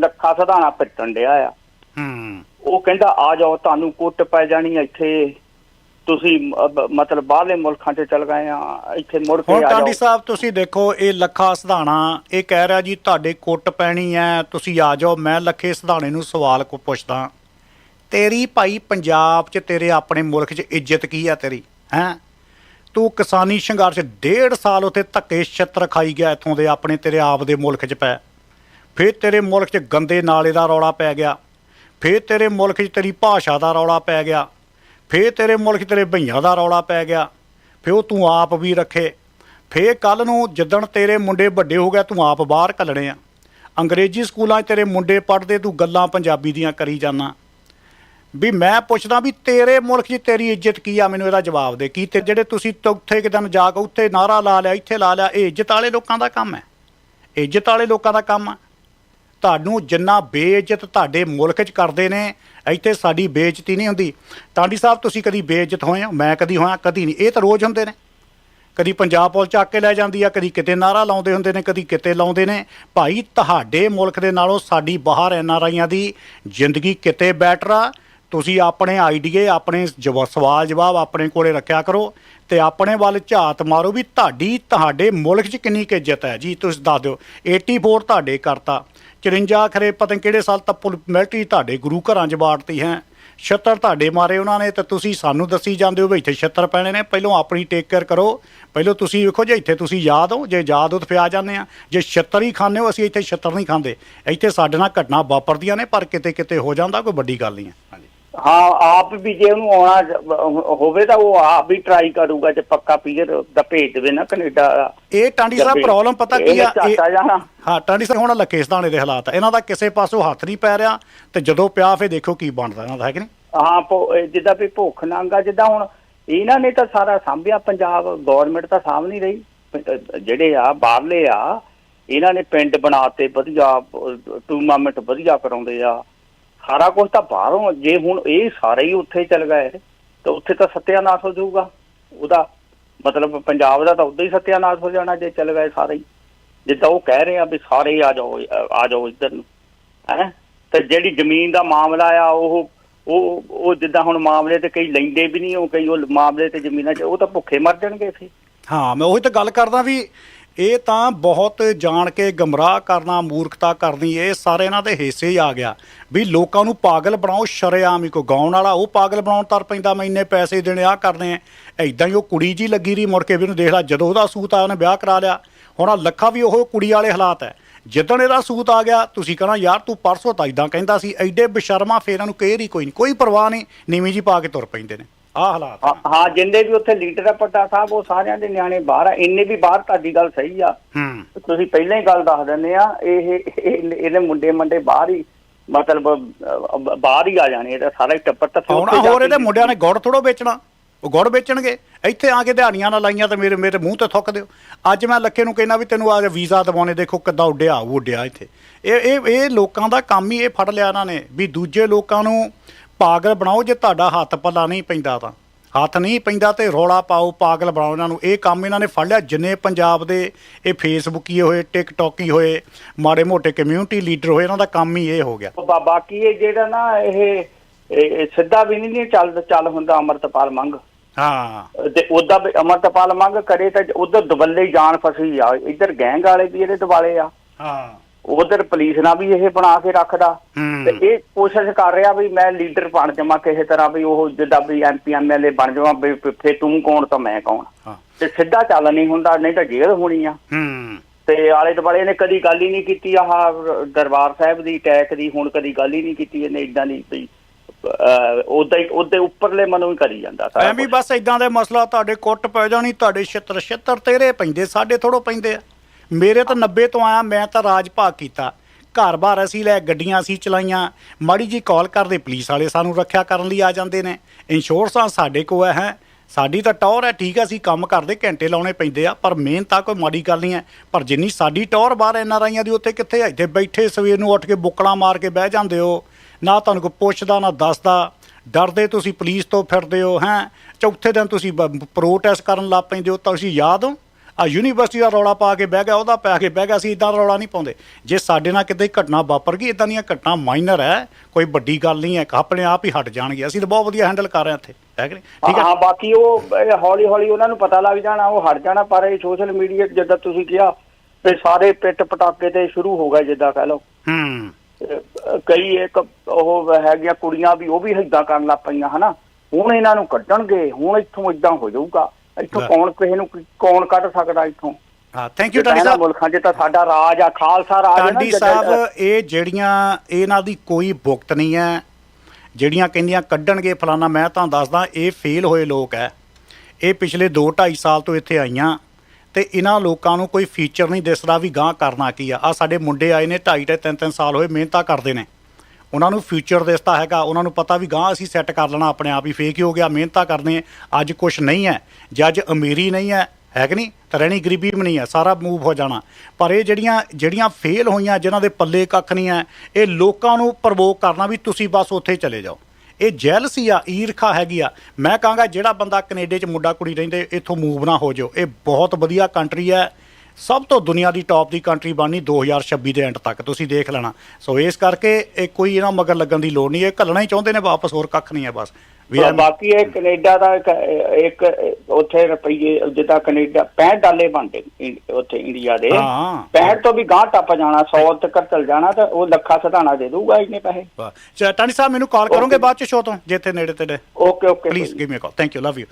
ਲੱਖਾ ਸਧਾਣਾ ਪਿੱਟਣ ਡਿਆ ਆ। ਹੂੰ। ਉਹ ਕਹਿੰਦਾ ਆ ਜਾਓ ਤੁਹਾਨੂੰ ਕੁੱਟ ਪੈ ਜਾਣੀ ਇੱਥੇ। ਤੁਸੀਂ ਮਤਲਬ ਬਾਹਰਲੇ ਮੁਲਕਾਂ 'ਚ ਚਲ ਗਏ ਆ। ਇੱਥੇ ਮੁੜ ਕੇ ਆ ਜਾਓ। ਟਾਂਡੀ ਸਾਹਿਬ ਤੁਸੀਂ ਦੇਖੋ ਇਹ ਲੱਖਾ ਸਧਾਣਾ ਇਹ ਕਹਿ ਰਿਹਾ ਜੀ ਤੁਹਾਡੇ ਕੁੱਟ ਪੈਣੀ ਹੈ ਤੁਸੀਂ ਆ ਜਾਓ। ਮੈਂ ਲੱਖੇ ਸਧਾਣੇ ਨੂੰ ਸਵਾਲ ਕੋ ਪੁੱਛਦਾ। ਤੇਰੀ ਭਾਈ ਪੰਜਾਬ 'ਚ ਤੇਰੇ ਆਪਣੇ ਮੁਲਕ 'ਚ ਇੱਜ਼ਤ ਕੀ ਆ ਤੇਰੀ? ਹੈ? ਤੂੰ ਕਿਸਾਨੀ ਸੰਘਰਸ਼ ਡੇਢ ਸਾਲ ਉਤੇ ਧੱਕੇ ਛੱਤਰ ਖਾਈ ਗਿਆ ਇੱਥੋਂ ਦੇ ਆਪਣੇ ਤੇਰੇ ਆਪ ਦੇ ਮੁਲਕ 'ਚ ਪੈ। ਫਿਰ ਤੇਰੇ ਮੁਲਕ 'ਚ ਗੰਦੇ ਨਾਲੇ ਦਾ ਰੌਲਾ ਪੈ ਗਿਆ। ਫਿਰ ਤੇਰੇ ਮੁਲਕ 'ਚ ਤੇਰੀ ਭਾਸ਼ਾ ਦਾ ਰੌਲਾ ਪੈ ਗਿਆ। ਫਿਰ ਤੇਰੇ ਮੁਲਕ 'ਚ ਤੇਰੇ ਭਈਆਂ ਦਾ ਰੌਲਾ ਪੈ ਗਿਆ। ਫਿਰ ਉਹ ਤੂੰ ਆਪ ਵੀ ਰੱਖੇ। ਫਿਰ ਕੱਲ ਨੂੰ ਜਿੱਦਣ ਤੇਰੇ ਮੁੰਡੇ ਵੱਡੇ ਹੋ ਗਏ, ਤੂੰ ਆਪ ਬਾਹਰ ਕੱਲਣੇ ਆ। ਅੰਗਰੇਜ਼ੀ ਸਕੂਲਾਂ 'ਚ ਤੇਰੇ ਮੁੰਡੇ ਪੜ੍ਹਦੇ, ਤੂੰ ਗੱਲਾਂ ਪੰਜਾਬੀ ਦੀਆਂ ਕਰੀ ਜਾਣਾ ਵੀ ਮੈਂ ਪੁੱਛਦਾ ਵੀ ਤੇਰੇ ਮੁਲਕ 'ਚ ਤੇਰੀ ਇੱਜ਼ਤ ਕੀ ਆ? ਮੈਨੂੰ ਇਹਦਾ ਜਵਾਬ ਦੇ। ਕੀ ਤੇ ਜਿਹੜੇ ਤੁਸੀਂ ਤ- ਉੱਥੇ ਕਿਦਨ ਜਾ ਕੇ ਉੱਥੇ ਨਾਰਾ ਲਾ ਲਿਆ, ਇੱਥੇ ਲਾ ਲਿਆ, ਇਹ ਇੱਜ਼ਤ ਵਾਲੇ ਲੋਕਾਂ ਦਾ ਕੰਮ ਹੈ। ਇੱਜ਼ਤ ਵਾਲੇ ਲੋਕਾਂ ਦਾ ਕੰਮ ਆ। ਤੁਹਾਨੂੰ ਜਿੰਨਾ ਬੇਇੱਜ਼ਤ ਤੁਹਾਡੇ ਮੁਲਕ 'ਚ ਕਰਦੇ ਨੇ, ਇੱਥੇ ਸਾਡੀ ਬੇਇੱਜ਼ਤੀ ਨਹੀਂ ਹੁੰਦੀ। ਟਾਂਡੀ ਸਾਹਿਬ, ਤੁਸੀਂ ਕਦੀ ਬੇਇੱਜ਼ਤ ਹੋਏ ਹੋ? ਮੈਂ ਕਦੀ ਹੋਇਆ, ਕਦੀ ਨਹੀਂ। ਇਹ ਤਾਂ ਰੋਜ਼ ਹੁੰਦੇ ਨੇ। ਕਦੀ ਪੰਜਾਬ ਪੁਲਿਸ ਚੱਕ ਕੇ ਲੈ ਜਾਂਦੀ ਆ, ਕਦੀ ਕਿਤੇ ਨਾਰਾ ਲਾਉਂਦੇ ਹੁੰਦੇ ਨੇ, ਕਦੀ ਕਿਤੇ ਲਾਉਂਦੇ ਨੇ। ਭਾਈ, ਤੁਹਾਡੇ ਮੁਲਕ ਦੇ ਨਾਲੋਂ ਸਾਡੀ ਬਾਹਰ ਐਨ ਆਰ ਆਈਆਂ ਦੀ ਜ਼ਿੰਦਗੀ ਕਿਤੇ ਬੈਟਰ ਆ। ਤੁਸੀਂ ਆਪਣੇ ਆਈਡੀਏ, ਆਪਣੇ ਜਵਾ- ਸਵਾਲ ਜਵਾਬ ਆਪਣੇ ਕੋਲੇ ਰੱਖਿਆ ਕਰੋ ਤੇ ਆਪਣੇ ਵੱਲ ਝਾਤ ਮਾਰੋ ਵੀ ਤੁਹਾਡੀ, ਤੁਹਾਡੇ ਮੁਲਕ 'ਚ ਕਿੰਨੀ ਕੁ ਇੱਜ਼ਤ ਹੈ। ਜੀ, ਤੁਸੀਂ ਦੱਸ ਦਿਓ। 84 ਤੁਹਾਡੇ ਕਰਤਾ। 54 ਖਰੇ, ਪਤਾ ਨੀ ਕਿਹੜੇ ਸਾਲ ਤੱਪੁਲ ਮਿਲਟਰੀ ਤੁਹਾਡੇ ਗੁਰੂ ਘਰਾਂ 'ਚ ਬਾੜਤੀ ਹੈ। ਛੱਤਰ ਤੁਹਾਡੇ ਮਾਰੇ ਉਹਨਾਂ ਨੇ ਤੇ ਤੁਸੀਂ ਸਾਨੂੰ ਦੱਸੀ ਜਾਂਦੇ ਹੋ ਵੀ ਇੱਥੇ ਛੱਤਰ ਪੈਣੇ ਨੇ। ਪਹਿਲਾਂ ਆਪਣੀ ਟੇਕ ਕੇਅਰ ਕਰੋ। ਪਹਿਲਾਂ ਤੁਸੀਂ ਵੇਖੋ ਜੇ ਇੱਥੇ ਤੁਸੀਂ ਯਾਦ ਹੋ, ਜੇ ਯਾਦ ਹੋ ਤਾਂ ਫਿਰ ਆ ਜਾਂਦੇ ਆ। ਜੇ ਛੱਤਰ ਹੀ ਖਾਂਦੇ ਹੋ, ਅਸੀਂ ਇੱਥੇ ਛੱਤਰ ਨਹੀਂ ਖਾਂਦੇ। ਇੱਥੇ ਸਾਡੇ ਨਾਲ ਘਟਨਾ ਵਾਪਰਦੀਆਂ ਨੇ, ਪਰ ਕਿਤੇ ਕਿਤੇ ਹੋ ਜਾਂਦਾ, ਕੋਈ ਵੱਡੀ ਗੱਲ ਨਹੀਂ ਹੈ। ਹਾਂਜੀ। ਹਾਂ ਆਪ ਵੀ ਜੇ ਉਹਨੂੰ ਆਉਣਾ ਹੋਵੇ ਤਾਂ ਉਹ ਆਪ ਵੀ ਟਰਾਈ ਕਰੂਗਾ ਜੇ ਪੱਕਾ ਪੀਰ ਦਾ ਭੇਜ ਦੇਵੇ ਨਾ ਕੈਨੇਡਾ ਇਹ ਟਾਂਡੀ ਸਾਹਿਬ ਪ੍ਰੋਬਲਮ ਪਤਾ ਕੀ ਆ ਹਾਂ। ਟਾਂਡੀ ਸਾਹਿਬ ਹੁਣ ਲੱਕੇ ਸਦਾਣੇ ਦੇ ਹਾਲਾਤ ਇਹਨਾਂ ਦਾ ਕਿਸੇ ਪਾਸੋਂ ਹੱਥ ਨਹੀਂ ਪੈ ਰਿਹਾ ਤੇ ਜਦੋਂ ਪਿਆ ਫੇ ਦੇਖੋ ਕੀ ਬਣਦਾ ਇਹਨਾਂ ਦਾ ਹੈ ਕਿ ਨਹੀਂ? ਹਾਂ ਜਿੱਦਾਂ ਵੀ ਭੁੱਖ ਨੰਗਾ ਜਿੱਦਾਂ ਹੁਣ ਇਹਨਾਂ ਨੇ ਤਾਂ ਸਾਰਾ ਸਾਂਭਿਆ ਪੰਜਾਬ ਗਵਰਨਮੈਂਟ ਤਾਂ ਸਾਂਭ ਨਹੀਂ ਰਹੀ। ਜਿਹੜੇ ਆ ਬਾਹਰਲੇ ਆ ਇਹਨਾਂ ਨੇ ਪਿੰਡ ਬਣਾਤੇ ਵਧੀਆ ਟੂਰਨਾਮੈਂਟ ਵਧੀਆ ਕਰਾਉਂਦੇ ਆ। ਸਾਰਾ ਕੁਝ ਤਾਂ ਬਾਹਰੋਂ, ਜੇ ਹੁਣ ਇਹ ਸਾਰੇ ਹੀ ਉੱਥੇ ਚਲ ਗਏ, ਤਾਂ ਉੱਥੇ ਤਾਂ ਸਤਿਆਨਾਸ਼ ਹੋ ਜਾਊਗਾ। ਉਹਦਾ ਮਤਲਬ ਪੰਜਾਬ ਦਾ ਤਾਂ ਉਦਾਂ ਹੀ ਸਤਿਆਨਾਸ਼ ਹੋ ਜਾਣਾ ਜੇ ਚਲ ਗਏ ਸਾਰੇ ਹੀ। ਜਿੱਦਾਂ ਉਹ ਕਹਿ ਰਹੇ ਆ ਵੀ ਸਾਰੇ ਆ ਜਾਓ ਆ ਜਾਓ ਇੱਧਰ ਨੂੰ, ਹੈ? ਤੇ ਜਿਹੜੀ ਜ਼ਮੀਨ ਦਾ ਮਾਮਲਾ ਆ, ਉਹ ਉਹ ਉਹ ਜਿੱਦਾਂ ਹੁਣ ਮਾਮਲੇ ਤੇ ਕਈ ਲੈਂਦੇ ਵੀ ਨਹੀਂ, ਉਹ ਕਈ ਉਹ ਮਾਮਲੇ ਤੇ ਜ਼ਮੀਨਾਂ 'ਚ, ਉਹ ਤਾਂ ਭੁੱਖੇ ਮਰ ਜਾਣਗੇ ਇੱਥੇ। ਹਾਂ, ਮੈਂ ਉਹੀ ਤਾਂ ਗੱਲ ਕਰਦਾ ਵੀ ਇਹ ਤਾਂ ਬਹੁਤ ਜਾਣ ਕੇ ਗਮਰਾਹ ਕਰਨਾ, ਮੂਰਖਤਾ ਕਰਨੀ, ਇਹ ਸਾਰੇ ਇਹਨਾਂ ਦੇ ਹਿੱਸੇ ਹੀ ਆ ਗਿਆ। ਵੀ ਲੋਕਾਂ ਨੂੰ ਪਾਗਲ ਬਣਾਓ, ਸ਼ਰੇਆਮ ਹੀ ਕੋ ਗਾਉਣ ਵਾਲਾ, ਉਹ ਪਾਗਲ ਬਣਾਉਣ ਤਰ ਪੈਂਦਾ, ਮੈਂ ਇੰਨੇ ਪੈਸੇ ਦੇਣੇ ਆ ਕਰਨੇ ਆ ਐਦਾਂ ਹੀ ਉਹ ਕੁੜੀ ਜੀ ਲੱਗੀ ਰਹੀ ਮੁੜ ਕੇ ਵੀ ਉਹਨੂੰ ਦੇਖ ਲਾ, ਜਦੋਂ ਉਹਦਾ ਸੂਤ ਆ ਉਹਨੇ ਵਿਆਹ ਕਰਾ ਲਿਆ। ਹੁਣ ਆਹ ਲੱਖਾ ਵੀ ਉਹ ਕੁੜੀ ਵਾਲੇ ਹਾਲਾਤ ਹੈ ਜਿੱਦਣ ਇਹਦਾ ਸੂਤ ਆ ਗਿਆ, ਤੁਸੀਂ ਕਹਣਾ, ਯਾਰ ਤੂੰ ਪਰਸੋਂ ਤਾਂ ਇਦਾਂ ਕਹਿੰਦਾ ਸੀ ਐਡੇ ਬਸ਼ਰਮਾ ਫੇਰ ਇਹਨੂੰ ਨੂੰ ਕੇਰ ਹੀ ਕੋਈ ਨਹੀਂ ਕੋਈ ਪਰਵਾਹ ਨਹੀਂ। ਨੀਵੀਂ ਜੀ ਪਾ ਕੇ ਤੁਰ ਪੈਂਦੇ ਨੇ। ਆਹ ਹਾਲਾਤ ਹਾਂ- ਹਾਂ ਜਿੰਦੇ ਵੀ ਉੱਥੇ ਲੀਡਰ ਆ ਪੱਟਾ ਸਾਹਿਬ ਉਹ ਸਾਰਿਆਂ ਦੇ ਨਿਆਣੇ ਬਾਹਰ ਆ। ਇੰਨੇ ਵੀ ਬਾਹਰ ਤੁਹਾਡੀ ਗੱਲ ਸਹੀ ਆ। ਹੂੰ। ਤੁਸੀਂ ਪਹਿਲਾਂ ਹੀ ਗੱਲ ਦੱਸ ਦਿੰਦੇ ਆ ਇਹ ਇਹ- ਇਹਦੇ ਮੁੰਡੇ ਮੰਡੇ ਬਾਹਰ ਹੀ ਮਤਲਬ ਅਹ, ਬਾਹਰ ਹੀ ਆ ਜਾਣੇ ਇਹਦਾ ਸਾਰਾ ਹੀ ਟੱਬਰ ਤਾਂ ਉੱਥੇ ਜਾ ਹੋਰ ਕੇ ਇਹਦੇ ਮੁੰਡਿਆਂ ਨੇ ਗੁੜ ਥੋੜੋ ਵੇਚਣਾ। ਉਹ ਗੁੜ ਵੇਚਣਗੇ। ਇੱਥੇ ਆ ਕੇ ਦਿਹਾੜੀਆਂ ਨਾਲ ਲਾਈਆਂ ਤੇ ਮੇਰੇ ਮੇਰੇ ਮੂੰਹ ਤੇ ਥੁੱਕ ਦਿਓ। ਅੱਜ ਮੈਂ ਲੱਖੇ ਨੂੰ ਕਹਿਣਾ ਵੀ ਤੈਨੂੰ ਆ ਵੀਜ਼ਾ ਦਵਾਉਣੇ ਦੇਖੋ ਕਿੱਦਾਂ ਉੱਡਿਆ ਉਹ ਉੱਡਿਆ ਇੱਥੇ। ਇਹ ਇਹ ਇਹ ਲੋਕਾਂ ਦਾ ਕੰਮ ਹੀ ਇਹ ਫੜ ਲਿਆ ਇਹਨਾਂ ਨੇ ਵੀ ਦੂਜੇ ਲੋਕਾਂ ਨੂੰ ਪਾਗਲ ਬਣਾਓ ਜੇ ਤੁਹਾਡਾ ਹੱਥ ਪੱਲਾ ਨਹੀਂ ਪੈਂਦਾ ਤਾਂ। ਹੱਥ ਨਹੀਂ ਪੈਂਦਾ ਤੇ ਰੋਲਾ ਪਾਓ ਪਾਗਲ ਬਣਾਓ ਇਹਨਾਂ ਨੂੰ। ਇਹ ਕੰਮ ਇਹਨਾਂ ਨੇ ਫੜ ਲਿਆ। ਜਿੰਨੇ ਪੰਜਾਬ ਦੇ ਇਹ ਫੇਸਬੁੱਕੀ ਹੋਏ ਟਿਕਟੋਕੀ ਹੋਏ ਮਾੜੇ ਮੋਟੇ ਕਮਿਊਨਿਟੀ ਲੀਡਰ ਹੋਏ ਇਹਨਾਂ ਦਾ ਕੰਮ ਹੀ ਇਹ ਹੋ ਗਿਆ। ਬਾਕੀ ਇਹ ਜਿਹੜਾ ਨਾ ਇਹ ਸਿੱਧਾ ਵੀ ਨਹੀਂ ਚੱਲ ਚੱਲ ਹੁੰਦਾ ਅਮਰਤਪਾਲ ਮੰਗ। ਹਾਂ। ਤੇ ਉਹਦਾ ਅਮਰਤਪਾਲ ਮੰਗ ਕਰੇ ਤਾਂ ਉਧਰ ਦਵੱਲੇ ਜਾਨ ਫਸੀ ਆ। ਇੱਧਰ ਗੈਂਗ ਵਾਲੇ ਵੀ ਇਹਦੇ ਦਿਵਾਲੇ ਆ। ਹਾਂ। ਉਧਰ ਪੁਲਿਸ ਨਾਲ ਵੀ ਇਹ ਬਣਾ ਕੇ ਰੱਖਦਾ। ਤੇ ਇਹ ਕੋਸ਼ਿਸ਼ ਕਰ ਰਿਹਾ ਵੀ ਮੈਂ ਲੀਡਰ ਬਣ ਜਾਵਾਂ ਕਿਸੇ ਤਰ੍ਹਾਂ ਵੀ ਉਹ ਜਿੱਦਾਂ ਵੀ ਐਮਪੀ ਐਮਐਲਏ ਬਣ ਜਾਵਾਂ ਵੀ ਫੇ ਤੂੰ ਕੌਣ ਤਾਂ ਮੈਂ ਕੌਣ। ਤੇ ਸਿੱਧਾ ਚੱਲ ਨਹੀਂ ਹੁੰਦਾ ਨਹੀਂ ਤਾਂ ਜੇਲ੍ਹ ਹੋਣੀ ਆ। ਤੇ ਆਲੇ ਦੁਆਲੇ ਨੇ ਕਦੀ ਗੱਲ ਹੀ ਨਹੀਂ ਕੀਤੀ ਆਹ ਦਰਬਾਰ ਸਾਹਿਬ ਦੀ ਅਟੈਕ ਦੀ ਹੁਣ ਕਦੀ ਗੱਲ ਹੀ ਨਹੀਂ ਕੀਤੀ ਇਹਨੇ ਇਦਾਂ ਦੀ ਵੀ ਉਹਦਾ ਹੀ ਉਹਦੇ ਉੱਪਰਲੇ ਮਨੋਂ ਹੀ ਕਰੀ ਜਾਂਦਾ ਸਾਰਾ ਐਵੇਂ। ਬਸ ਇਦਾਂ ਦੇ ਮਸਲਾ ਤੁਹਾਡੇ ਕੁੱਟ ਪੈ ਜਾਣੀ ਤੁਹਾਡੇ ਛਿੱਤਰ ਛਿੱਤਰ ਤੇਰੇ ਪੈਂਦੇ ਸਾਡੇ ਥੋੜੋ ਪੈਂਦੇ ਆ। ਮੇਰੇ ਤਾਂ 90 ਤੋਂ ਆਇਆ, ਮੈਂ ਤਾਂ ਰਾਜ ਭਾਗ ਕੀਤਾ। ਘਰ-ਬਾਰ ਅਸੀਂ ਲੈ ਗੱਡੀਆਂ ਅਸੀਂ ਚਲਾਈਆਂ। ਮਾੜੀ ਜੀ ਕਾਲ ਕਰਦੇ, ਪੁਲਿਸ ਵਾਲੇ ਸਾਨੂੰ ਰੱਖਿਆ ਕਰਨ ਲਈ ਆ ਜਾਂਦੇ ਨੇ। ਇੰਸ਼ੋਰੈਂਸਾਂ ਸਾਡੇ ਕੋਲ ਹੈ, ਹੈਂ। ਸਾਡੀ ਤਾਂ ਟੌਰ ਹੈ, ਠੀਕ ਹੈ ਅਸੀਂ ਕੰਮ ਕਰਦੇ, ਘੰਟੇ ਲਾਉਣੇ ਪੈਂਦੇ ਆ, ਪਰ ਮਿਹਨਤ ਤਾਂ ਕੋਈ ਮਾੜੀ ਗੱਲ ਨਹੀਂ ਹੈ। ਪਰ ਜਿੰਨੀ ਸਾਡੀ ਟੌਰ ਬਾਹਰ ਐਨ ਆਰ ਆਈਆਂ ਦੀ, ਉੱਥੇ ਕਿੱਥੇ ਇੱਥੇ ਬੈਠੇ ਸਵੇਰ ਨੂੰ ਉੱਠ ਕੇ ਬੁੱਕਲਾਂ ਮਾਰ ਕੇ ਬਹਿ ਜਾਂਦੇ ਹੋ। ਨਾ ਤੁਹਾਨੂੰ ਕੋਈ ਪੁੱਛਦਾ, ਨਾ ਦੱਸਦਾ। ਡਰਦੇ ਤੁਸੀਂ ਪੁਲਿਸ ਤੋਂ ਫਿਰਦੇ ਹੋ, ਹੈਂ। ਚੌਥੇ ਦਿਨ ਤੁਸੀਂ ਪ੍ਰੋਟੈਸਟ ਕਰਨ ਲੱਗ ਪੈਂਦੇ ਹੋ, ਤਾਂ ਤੁਸੀਂ ਯਾਦ ਹੋ? ਆ ਯੂਨੀਵਰਸਿਟੀ ਦਾ ਰੌਲਾ ਪਾ ਕੇ ਬਹਿ ਗਿਆ ਉਹਦਾ ਪਾ ਕੇ ਬਹਿ ਗਿਆ ਅਸੀਂ ਇਦਾਂ ਰੌਲਾ ਨਹੀਂ ਪਾਉਂਦੇ। ਜੇ ਸਾਡੇ ਨਾਲ ਕਿਤੇ ਘਟਨਾ ਵਾਪਰ ਗਈ ਇਦਾਂ ਦੀਆਂ ਘਟਨਾ ਮਾਈਨਰ ਹੈ ਕੋਈ ਵੱਡੀ ਗੱਲ ਨਹੀਂ ਹੈ ਆਪਣੇ ਆਪ ਹੀ ਹਟ ਜਾਣਗੇ। ਅਸੀਂ ਤਾਂ ਬਹੁਤ ਵਧੀਆ ਹੈਂਡਲ ਕਰ ਰਹੇ ਹਾਂ ਇੱਥੇ ਹੈ ਕਿ ਨਹੀਂ? ਠੀਕ ਹੈ? ਹਾਂ ਬਾਕੀ ਉਹ ਹੌਲੀ ਹੌਲੀ ਉਹਨਾਂ ਨੂੰ ਪਤਾ ਲੱਗ ਜਾਣਾ ਉਹ ਹਟ ਜਾਣਾ ਪਰ ਇਹ ਸੋਸ਼ਲ ਮੀਡੀਆ ਜਿੱਦਾਂ ਤੁਸੀਂ ਕਿਹਾ ਤੇ ਸਾਰੇ ਪਿੱਟ ਪਟਾਕੇ ਤੇ ਸ਼ੁਰੂ ਹੋ ਗਏ ਜਿੱਦਾਂ ਕਹ ਲਓ। ਹੂੰ। ਕਈ ਇੱਕ ਉਹ ਹੈਗੀਆਂ ਕੁੜੀਆਂ ਵੀ ਉਹ ਵੀ ਹਿੱਦਾਂ ਕਰਨ ਲੱਗ ਪਈਆਂ ਹਨਾ? ਹੁਣ ਇਹਨਾਂ ਨੂੰ ਕੱਢਣਗੇ ਹੁਣ ਇੱਥੋਂ ਇਦਾਂ ਹੋ ਜਾਊਗਾ। ਇੱਥੋਂ ਲੈ। ਕੌਣ ਕਿਸੇ ਨੂੰ ਕੌਣ ਕੱਢ ਸਕਦਾ ਇੱਥੋਂ? ਹਾਂ ਥੈਂਕ ਯੂ ਟਾਂਡੀ ਇਹਨਾਂ ਸਾਹਿਬ। ਮੁਲਕਾਂ 'ਚ ਤਾਂ ਸਾਡਾ ਰਾਜ ਆ ਖਾਲਸਾ ਰਾਜ ਨਾ ਟਾਂਡੀ ਸਾਹਿਬ ਇਹ ਜਿਹੜੀਆਂ ਇਹਨਾਂ ਦੀ ਕੋਈ ਭੁਗਤ ਨਹੀਂ ਹੈ। ਜਿਹੜੀਆਂ ਕਹਿੰਦੀਆਂ ਕੱਢਣਗੇ ਫਲਾਣਾ ਮੈਂ ਤੁਹਾਨੂੰ ਦੱਸਦਾ ਇਹ ਫੇਲ ਹੋਏ ਲੋਕ ਹੈ। ਇਹ ਪਿਛਲੇ 2 2.5 ਸਾਲ ਤੋਂ ਇੱਥੇ ਆਈਆਂ ਤੇ ਇਹਨਾਂ ਲੋਕਾਂ ਨੂੰ ਕੋਈ ਫੀਚਰ ਨਹੀਂ ਦਿਸਦਾ ਵੀ ਗਾਂ ਕਰਨਾ ਕੀ ਆ। ਆ ਸਾਡੇ ਮੁੰਡੇ ਆਏ ਨੇ 2.5 ਤੇ 3 3 ਸਾਲ ਹੋਏ ਮਿਹਨਤਾਂ ਕਰਦੇ ਨੇ। ਉਹਨਾਂ ਨੂੰ ਫਿਊਚਰ ਦਿਸਦਾ ਹੈਗਾ, ਉਹਨਾਂ ਨੂੰ ਪਤਾ ਵੀ ਗਾਂ ਅਸੀਂ ਸੈੱਟ ਕਰ ਲੈਣਾ ਆਪਣੇ ਆਪ ਹੀ ਫੇਕ ਹੀ ਹੋ ਗਿਆ, ਮਿਹਨਤਾਂ ਕਰਦੇ ਅੱਜ ਕੁਝ ਨਹੀਂ ਹੈ ਜੇ ਅੱਜ ਅਮੀਰੀ ਨਹੀਂ ਹੈ ਹੈ ਕਿ ਨਹੀਂ? ਤਾਂ ਰਹਿਣੀ ਗਰੀਬੀ ਵੀ ਨਹੀਂ ਹੈ, ਸਾਰਾ ਮੂਵ ਹੋ ਜਾਣਾ। ਪਰ ਇਹ ਜਿਹੜੀਆਂ ਜਿਹੜੀਆਂ ਫੇਲ ਹੋਈਆਂ, ਜਿਨ੍ਹਾਂ ਦੇ ਪੱਲੇ ਕੱਖ ਨਹੀਂ ਹੈ, ਇਹ ਲੋਕਾਂ ਨੂੰ ਪ੍ਰਵੋਕ ਕਰਨਾ ਵੀ ਤੁਸੀਂ ਬਸ ਉੱਥੇ ਚਲੇ ਜਾਓ। ਇਹ ਜੈਲਸੀ ਆ, ਈਰਖਾ ਹੈਗੀ ਆ। ਮੈਂ ਕਹਾਂਗਾ ਜਿਹੜਾ ਬੰਦਾ ਕੈਨੇਡਾ 'ਚ ਮੁੰਡਾ ਕੁੜੀ ਰਹਿੰਦੇ, ਇੱਥੋਂ ਮੂਵ ਨਾ ਹੋ ਜਾਓ। ਇਹ ਬਹੁਤ ਵਧੀਆ ਕੰਟਰੀ ਹੈ ਸਭ ਤੋਂ ਦੁਨੀਆ ਦੀ ਟੌਪ ਦੀ ਕੰਟਰੀ ਬਣਨੀ 2026 ਦੇ ਐਂਡ ਤੱਕ ਤੁਸੀਂ ਦੇਖ ਲੈਣਾ। ਸੋ ਇਸ ਕਰਕੇ ਇਹ ਕੋਈ ਇਹਨਾਂ ਮਗਰ ਲੱਗਣ ਦੀ ਲੋੜ ਨਹੀਂ ਇਹ ਘੱਲਣਾ ਹੀ ਚਾਹੁੰਦੇ ਨੇ ਵਾਪਸ ਹੋਰ ਕੱਖ ਨਹੀਂ ਹੈ ਬਸ। ਵੀ ਬਾਕੀ ਇਹ ਕੈਨੇਡਾ ਦਾ ਇੱਕ ਉੱਥੇ ਰੁਪਈਏ ਜਿੱਦਾਂ ਕੈਨੇਡਾ 65 ਡਾਲੇ ਬਣਦੇ ਉੱਥੇ ਇੰਡੀਆ ਦੇ। ਹਾਂ। 65 ਤੋਂ ਵੀ ਗਾਂ ਟੱਪ ਜਾਣਾ 100 ਤੱਕ ਚਲ ਜਾਣਾ ਤਾਂ ਉਹ ਲੱਖਾ ਸਧਾਣਾ ਦੇ ਦੂਗਾ ਇੰਨੇ ਪੈਸੇ। ਟਾਂਡੀ ਸਾਹਿਬ ਮੈਨੂੰ ਕਾਲ ਕਰੋਗੇ ਬਾਅਦ ਚ ਸ਼ੋ ਤੋਂ ਜੇ ਇੱਥੇ ਨੇੜੇ ਤੇੜੇ। Okay okay please give me call thank you love you